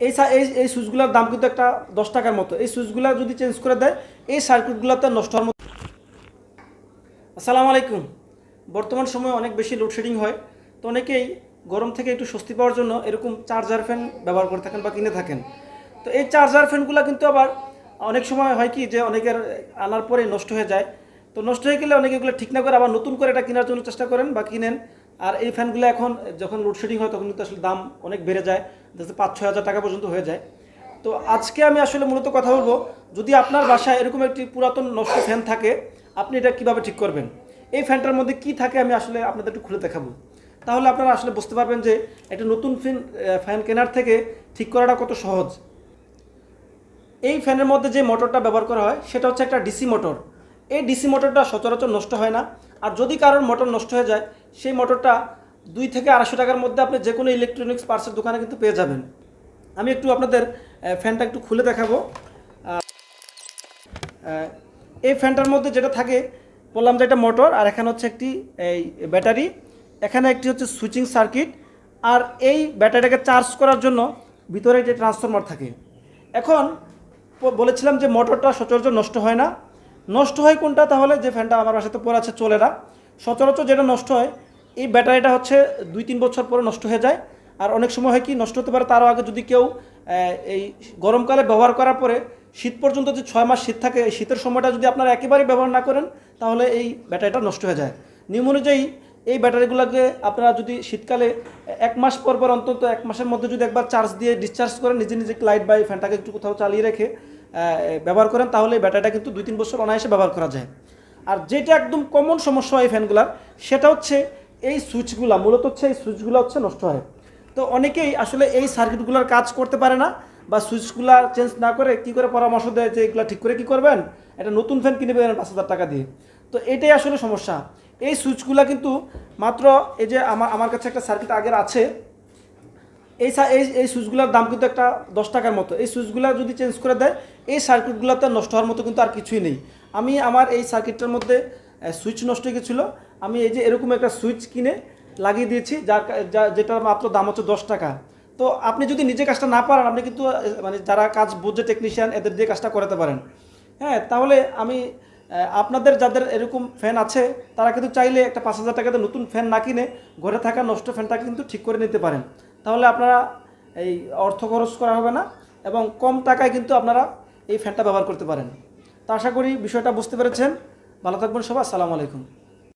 এই এই সুইচগুলোর দাম কিন্তু একটা দশ টাকার মতো। এই সুইচগুলো যদি চেঞ্জ করে দেয়, এই সার্কিটগুলোতে নষ্ট হওয়ার মতো আসসালামু আলাইকুম বর্তমান সময়ে অনেক বেশি লোডশেডিং হয়। তো অনেকেই গরম থেকে একটু স্বস্তি পাওয়ার জন্য এরকম চার্জার ফ্যান ব্যবহার করে থাকেন বা কিনে থাকেন। তো এই চার্জার ফ্যানগুলো কিন্তু আবার অনেক সময় হয় কি যে অনেকের আনার পরে নষ্ট হয়ে যায়। তো নষ্ট হয়ে গেলে অনেকে এগুলো ঠিক না করে আবার নতুন করে এটা কেনার জন্য চেষ্টা করেন বা কিনেন। আর এই ফ্যানগুলো এখন যখন লোডশেডিং হয়, তখন কিন্তু আসলে দাম অনেক বেড়ে যায়। যাতে পাঁচ ছয় হাজার টাকা পর্যন্ত হয়ে যায়। তো আজকে আমি আসলে মূলত কথা বলব, যদি আপনার বাসায় এরকম একটি পুরাতন নষ্ট ফ্যান থাকে, আপনি এটা কীভাবে ঠিক করবেন? এই ফ্যানটার মধ্যে কি থাকে আমি আসলে আপনাদের একটু খুলে দেখাবো। তাহলে আপনারা আসলে বুঝতে পারবেন যে একটা নতুন ফ্যান ফ্যান কেনার থেকে ঠিক করাটা কত সহজ। এই ফ্যানের মধ্যে যে মোটরটা ব্যবহার করা হয়, সেটা হচ্ছে একটা ডিসি মোটর এই ডিসি মোটরটা সচরাচর নষ্ট হয় না। আর যদি কারোর মোটর নষ্ট হয়ে যায়, সেই মোটরটা দুই থেকে আড়াইশো টাকার মধ্যে আপনি যে কোনো ইলেকট্রনিক্স পার্টসের দোকানে কিন্তু পেয়ে যাবেন। আমি একটু আপনাদের ফ্যানটা একটু খুলে দেখাবো। এই ফ্যানটার মধ্যে যেটা থাকে, বললাম যে একটা মোটর, আর এখানে হচ্ছে একটি, এই ব্যাটারি, এখানে একটি হচ্ছে সুইচিং সার্কিট আর এই ব্যাটারিটাকে চার্জ করার জন্য ভিতরে একটি ট্রান্সফরমার থাকে। এখন বলেছিলাম যে মোটরটা সচরাচর নষ্ট হয় না নষ্ট হয় কোনটা? তাহলে যে ফ্যানটা আমার বাসাতে পরে আছে, চলে না। সচরাচর যেটা নষ্ট হয়, এই ব্যাটারিটা হচ্ছে দুই তিন বছর পরে নষ্ট হয়ে যায়। আর অনেক সময় হয় কি, নষ্ট হতে পারে তারও আগে যদি কেউ এই গরমকালে ব্যবহার করার পরে শীত পর্যন্ত যে ছয় মাস শীত থাকে শীতের সময়টা যদি আপনারা একেবারেই ব্যবহার না করেন, তাহলে এই ব্যাটারিটা নষ্ট হয়ে যায়। নিয়ম অনুযায়ী এই ব্যাটারিগুলোকে আপনারা যদি শীতকালে এক মাস পর পর অন্তত এক মাসের মধ্যে যদি একবার চার্জ দিয়ে ডিসচার্জ করেন, নিজে নিজে লাইট বা ফ্যানটাকে একটু কোথাও চালিয়ে রেখে ব্যবহার করেন, তাহলে এই ব্যাটারিটা কিন্তু দুই তিন বছর অনায়াসে ব্যবহার করা যায়। আর যেটা একদম কমন সমস্যা হয় ফ্যানগুলার, সেটা হচ্ছে এই সুইচগুলো, মূলত হচ্ছে এই সুইচগুলো হচ্ছে নষ্ট হয়। তো অনেকেই আসলে এই সার্কিটগুলোর কাজ করতে পারে না বা সুইচগুলো চেঞ্জ না করে কি করে পরামর্শ দেয় যে এগুলো ঠিক করে কি করবেন? একটা নতুন ফ্যান কিনে পাঁচ হাজার টাকা দিয়ে। তো এটাই আসলে সমস্যা। এই সুইচগুলা কিন্তু মাত্র এই যে আমার আমার কাছে একটা সার্কিট আগের আছে। এই এই সুইচগুলোর দাম কিন্তু একটা দশ টাকার মতো। এই সুইচগুলো যদি চেঞ্জ করে দেয়, এই সার্কিটগুলোতে নষ্ট হওয়ার মতো কিন্তু আর কিছুই নেই। আমি আমার এই সার্কিটটার মধ্যে সুইচ নষ্ট হয়ে গেছিল। আমি এই যে এরকম একটা সুইচ কিনে লাগিয়ে দিয়েছি, যার যেটার মাত্র দাম হচ্ছে দশ টাকা। তো আপনি যদি নিজে কাজটা না পারেন, আপনি কিন্তু মানে যারা কাজ বোঝে টেকনিশিয়ান এদের দিয়ে কাজটা করাতে পারেন। হ্যাঁ তাহলে আমি আপনাদের যাদের এরকম ফ্যান আছে, তারা কিন্তু চাইলে একটা পাঁচ হাজার টাকাতে নতুন ফ্যান না কিনে ঘরে থাকা নষ্ট ফ্যানটাকে কিন্তু ঠিক করে নিতে পারেন। তাহলে আপনারা এই অর্থ খরচ করা হবে না এবং কম টাকায় কিন্তু আপনারা এই ফ্যানটা ব্যবহার করতে পারেন। তা আশা করি বিষয়টা বুঝতে পেরেছেন। ভালো থাকবেন সবাই। আসসালামু আলাইকুম।